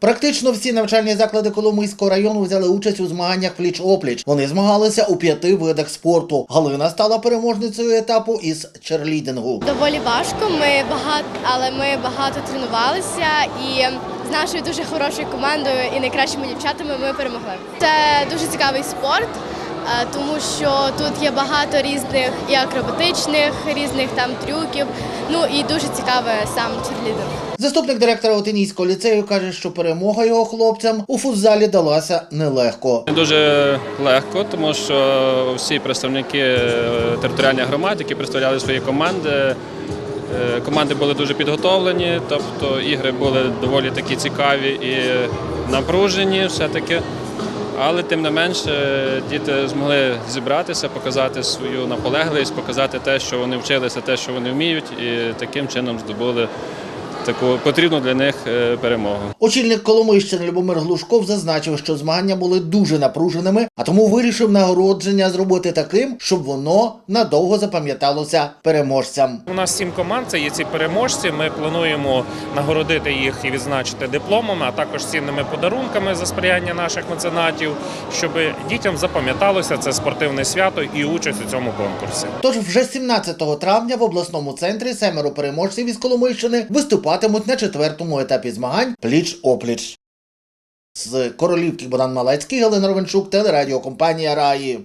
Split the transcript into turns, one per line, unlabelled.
Практично всі навчальні заклади Коломийського району взяли участь у змаганнях пліч-опліч. Вони змагалися у п'яти видах спорту. Галина стала переможницею етапу із черлідингу.
Доволі важко. Ми багато, але ми багато тренувалися і з нашою дуже хорошою командою і найкращими дівчатами ми перемогли. Це дуже цікавий спорт, тому що тут є багато різних і акробатичних, різних там трюків. Ну і дуже цікаве сам черлідинг.
Заступник директора Отинійського ліцею каже, що перемога його хлопцям у футзалі далася нелегко.
Дуже легко, тому що всі представники е, територіальних громад, які представляли свої команди, е, команди були дуже підготовлені, тобто ігри були доволі такі цікаві і напружені все-таки. Але тим не менше діти змогли зібратися, показати свою наполегливість, показати те, що вони вчилися, те, що вони вміють, і таким чином здобули таку потрібну для них е, перемогу.
Очільник Коломийщини Любомир Глушков зазначив, що змагання були дуже напруженими, а тому вирішив нагородження зробити таким, щоб воно надовго запам'яталося переможцям.
У нас сім команд, це є ці переможці. Ми плануємо нагородити їх і відзначити дипломами, а також цінними подарунками за сприяння наших меценатів, щоб дітям запам'яталося це спортивне свято і участь у цьому конкурсі.
Тож вже 17 травня в обласному центрі семеро переможців із Коломийщини виступатимуть на четвертому етапі змагань пліч-опліч. З Королівки Богдан Малецький, Галина Ровенчук, телерадіокомпанія Раї.